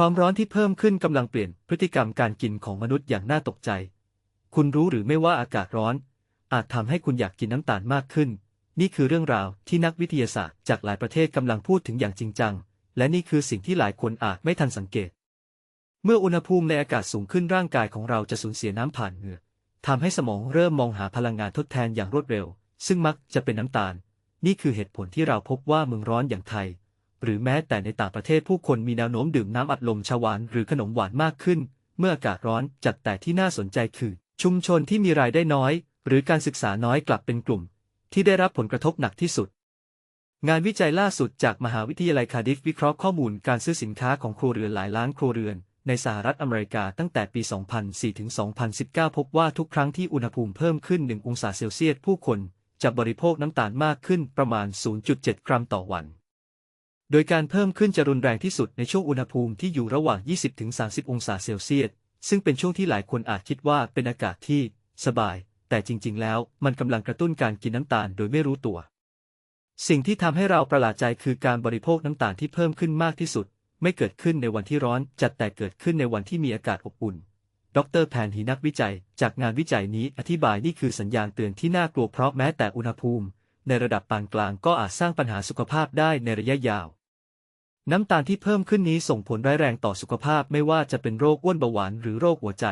ความร้อนที่เพิ่มขึ้นกำลังเปลี่ยนพฤติกรรมการกินของมนุษย์อย่างน่าตกใจ คุณรู้หรือไม่ว่าอากาศร้อน อาจทำให้คุณอยากกินน้ำตาลมากขึ้น นี่คือเรื่องราวที่นักวิทยาศาสตร์จากหลายประเทศกำลังพูดถึงอย่างจริงจัง และนี่คือสิ่งที่หลายคนอาจไม่ทันสังเกต เมื่ออุณหภูมิในอากาศสูงขึ้นร่างกายของเราจะสูญเสียน้ำผ่านเหงื่อทำให้สมองเริ่มมองหาพลังงานทดแทนอย่างรวดเร็ว ซึ่งมักจะเป็นน้ำตาล นี่คือเหตุผลที่เราพบว่าเมืองร้อนอย่างไทย หรือแม้แต่ในต่างประเทศผู้คนมีแนวโน้มดื่มน้ำอัดลมชาหวานหรือขนมหวานมากขึ้น เมื่ออากาศร้อนจัดแต่ที่น่าสนใจคือ ชุมชนที่มีรายได้น้อย หรือการศึกษาน้อยกลับเป็นกลุ่ม ที่ได้รับผลกระทบหนักที่สุด งานวิจัยล่าสุดจากมหาวิทยาลัยคาร์ดิฟวิเคราะห์ข้อมูลการซื้อสินค้าของครัวเรือนหลายล้านครัวเรือนในสหรัฐอเมริกาตั้งแต่ปี 2004 ถึง 2019 พบว่าทุกครั้งที่อุณหภูมิเพิ่มขึ้น 1 องศาเซลเซียส ผู้คนจะบริโภคน้ำตาลมากขึ้นประมาณ 0.7 กรัมต่อวัน โดยการเพิ่มขึ้นจะรุนแรงที่สุดในช่วงอุณหภูมิที่อยู่ระหว่าง 20-30 องศาเซลเซียส ซึ่งเป็นช่วงที่หลายคนอาจคิดว่าเป็นอากาศที่ สบาย แต่จริง ๆ แล้วมันกำลังกระตุ้นการกินน้ำตาลโดยไม่รู้ตัว สิ่งที่ทำให้เราประหลาดใจคือการบริโภคน้ำตาลที่เพิ่มขึ้นมากที่สุด ไม่เกิดขึ้นในวันที่ร้อนจัดแต่เกิดขึ้นในวันที่มีอากาศอบอุ่น ดรแพนฮีนักวิจัย จากงานวิจัยนี้อธิบายนี่คือสัญญาณเตือนที่น่ากลัวเพราะแม้แต่อุณหภูมิ ในระดับปานกลางก็อาจสร้างปัญหาสุขภาพได้ในระยะยาว น้ำตาลที่เพิ่มขึ้นนี้ส่งผลร้ายแรงต่อสุขภาพไม่ว่าจะเป็นโรคอ้วนเบาหวานหรือโรคหัวใจ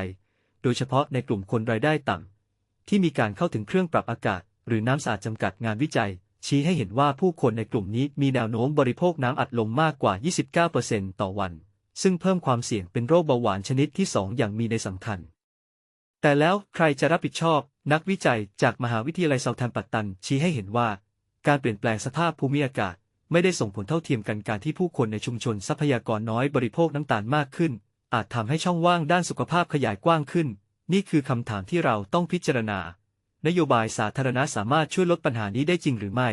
โดยเฉพาะในกลุ่มคนรายได้ต่ำที่มีการเข้าถึงเครื่องปรับอากาศ หรือน้ำสะอาดจำกัดงานวิจัย ชี้ให้เห็นว่าผู้คนในกลุ่มนี้มีแนวโน้มบริโภคน้ำอัดลมมากกว่า 29%ต่อวัน ซึ่งเพิ่มความเสี่ยงเป็นโรคเบาหวานชนิดที่ 2 อย่างมีในสำคัญ แต่แล้วใครจะรับผิดชอบ นักวิจัยจากมหาวิทยาลัยเซาแทมปัตตันชี้ให้เห็นว่า การเปลี่ยนแปลงสภาพภูมิอากาศ ไม่ได้ส่งผลเท่าเทียมกันการที่ผู้คนในชุมชนทรัพยากรน้อยบริโภคน้ำตาลมากขึ้น อาจทำให้ช่องว่างด้านสุขภาพขยายกว้างขึ้น นี่คือคำถามที่เราต้องพิจารณา นโยบายสาธารณะสามารถช่วยลดปัญหานี้ได้จริงหรือไม่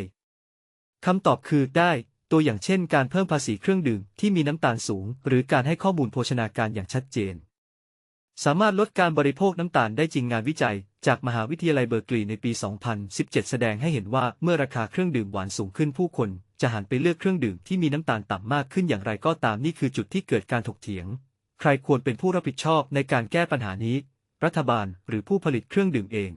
คำตอบคือได้ ตัวอย่างเช่น การเพิ่มภาษีเครื่องดื่มที่มีน้ำตาลสูง หรือการให้ข้อมูลโภชนาการอย่างชัดเจน สามารถลดการบริโภคน้ำตาลได้จริงงานวิจัย จากมหาวิทยาลัยเบอร์กลีในปี 2017 แสดงให้เห็นว่าเมื่อราคาเครื่องดื่มหวานสูงขึ้นผู้คน จะหันไปเลือกเครื่องดื่มที่มีน้ำตาลต่ำมากขึ้นอย่างไรก็ตามนี่คือจุดที่เกิดการถกเถียง ใครควรเป็นผู้รับผิดชอบในการแก้ปัญหานี้ รัฐบาลหรือผู้ผลิตเครื่องดื่มเอง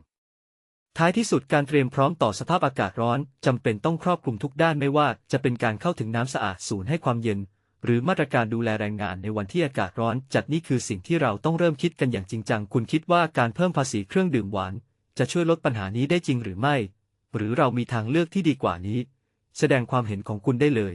ท้ายที่สุดการเตรียมพร้อมต่อสภาพอากาศร้อนจำเป็นต้องครอบคลุมทุกด้านไม่ว่าจะเป็นการเข้าถึงน้ำสะอาดศูนย์ให้ความเย็น หรือมาตรการดูแลแรงงานในวันที่อากาศร้อน จัดนี่คือสิ่งที่เราต้องเริ่มคิดกันอย่างจริงจังคุณคิดว่าการเพิ่มภาษีเครื่องดื่มหวาน จะช่วยลดปัญหานี้ได้จริงหรือไม่ หรือเรามีทางเลือกที่ดีกว่านี้ แสดงความเห็นของคุณได้เลย